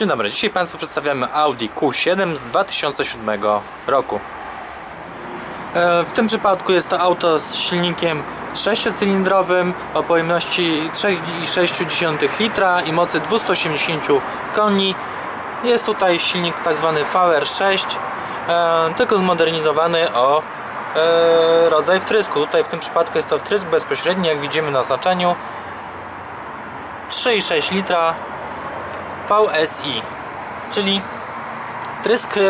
Dzień dobry, dzisiaj Państwu przedstawiamy Audi Q7 z 2007 roku. E, W tym przypadku jest to auto z silnikiem 6-cylindrowym o pojemności 3,6 litra i mocy 280 koni. Jest tutaj silnik tak zwany VR6, e, tylko zmodernizowany o e, rodzaj wtrysku. Tutaj w tym przypadku jest to wtrysk bezpośredni, jak widzimy na oznaczeniu. 3,6 litra VSI, czyli wtrysk, e,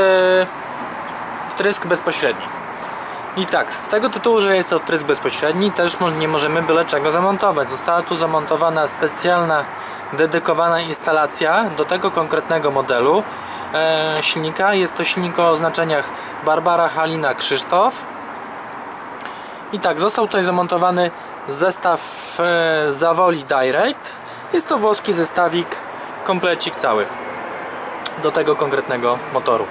wtrysk bezpośredni. I tak, z tego tytułu, że jest to wtrysk bezpośredni, też nie możemy byle czego zamontować. Została tu zamontowana specjalna, dedykowana instalacja do tego konkretnego modelu e, silnika. Jest to silnik o oznaczeniach Barbara Halina Krzysztof. I tak, został tutaj zamontowany zestaw e, Zawoli Direct. Jest to włoski zestawik, komplecik cały do tego konkretnego motoru.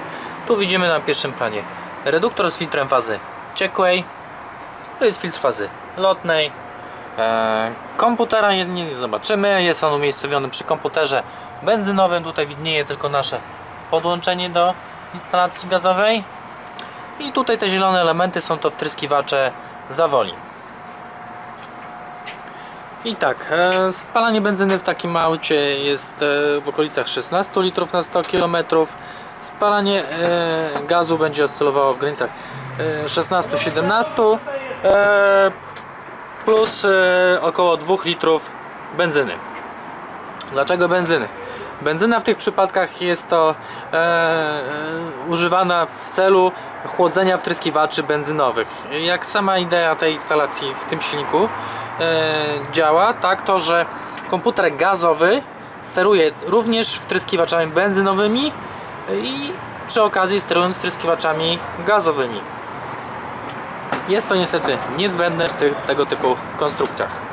Tu widzimy na pierwszym planie reduktor z filtrem fazy ciekłej. To jest filtr fazy lotnej. E, komputera nie, nie zobaczymy. Jest on umiejscowiony przy komputerze benzynowym. Tutaj widnieje tylko nasze podłączenie do instalacji gazowej. I tutaj te zielone elementy są to wtryskiwacze zawoli. I tak, e, spalanie benzyny w takim aucie jest e, w okolicach 16 litrów na 100 km. Spalanie e, gazu będzie oscylowało w granicach e, 16-17 e, plus około 2 litrów benzyny. Dlaczego benzyny? Benzyna w tych przypadkach jest to e, e, używana w celu chłodzenia wtryskiwaczy benzynowych. Jak sama idea tej instalacji w tym silniku e, działa, tak to, że komputer gazowy steruje również wtryskiwaczami benzynowymi i przy okazji sterując wtryskiwaczami gazowymi. Jest to niestety niezbędne w tych, tego typu konstrukcjach.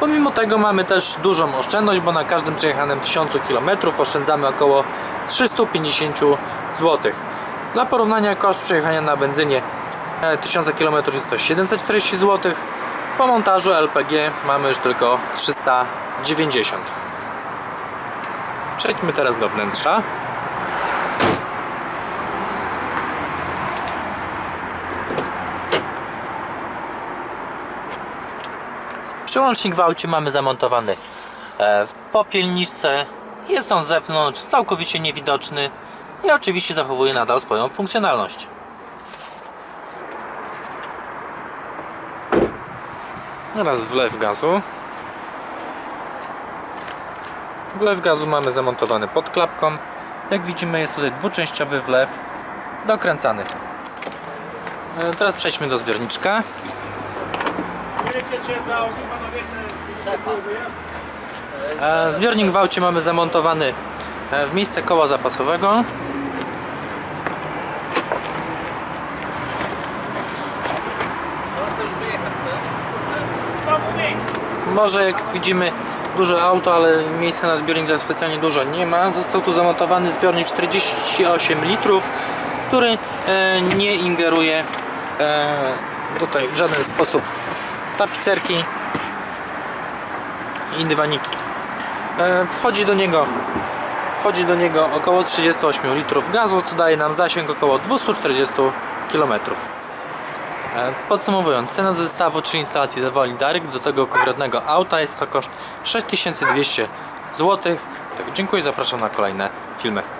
Pomimo tego mamy też dużą oszczędność, bo na każdym przejechanym 1000 km oszczędzamy około 350 zł. Dla porównania koszt przejechania na benzynie e, 1000 km jest to 740 zł. Po montażu LPG mamy już tylko 390. Przejdźmy teraz do wnętrza. Przełącznik w aucie mamy zamontowany e, w popielniczce. Jest on z zewnątrz całkowicie niewidoczny i oczywiście zachowuje nadal swoją funkcjonalność. Teraz wlew gazu. Wlew gazu mamy zamontowany pod klapką. Jak widzimy jest tutaj dwuczęściowy wlew dokręcany. E, Teraz przejdźmy do zbiorniczka. E, Zbiornik w aucie mamy zamontowany e, w miejsce koła zapasowego. Może jak widzimy duże auto, ale miejsca na zbiornik za specjalnie dużo nie ma. Został tu zamontowany zbiornik 48 litrów, który e, nie ingeruje tutaj w żaden sposób tapicerki i dywaniki. E, wchodzi do niego wchodzi do niego około 38 litrów gazu, co daje nam zasięg około 240 km. E, Podsumowując, cena zestawu czy instalacji zawoli Darek do tego konkretnego auta jest to koszt 6200 zł. Tak, dziękuję, zapraszam na kolejne filmy.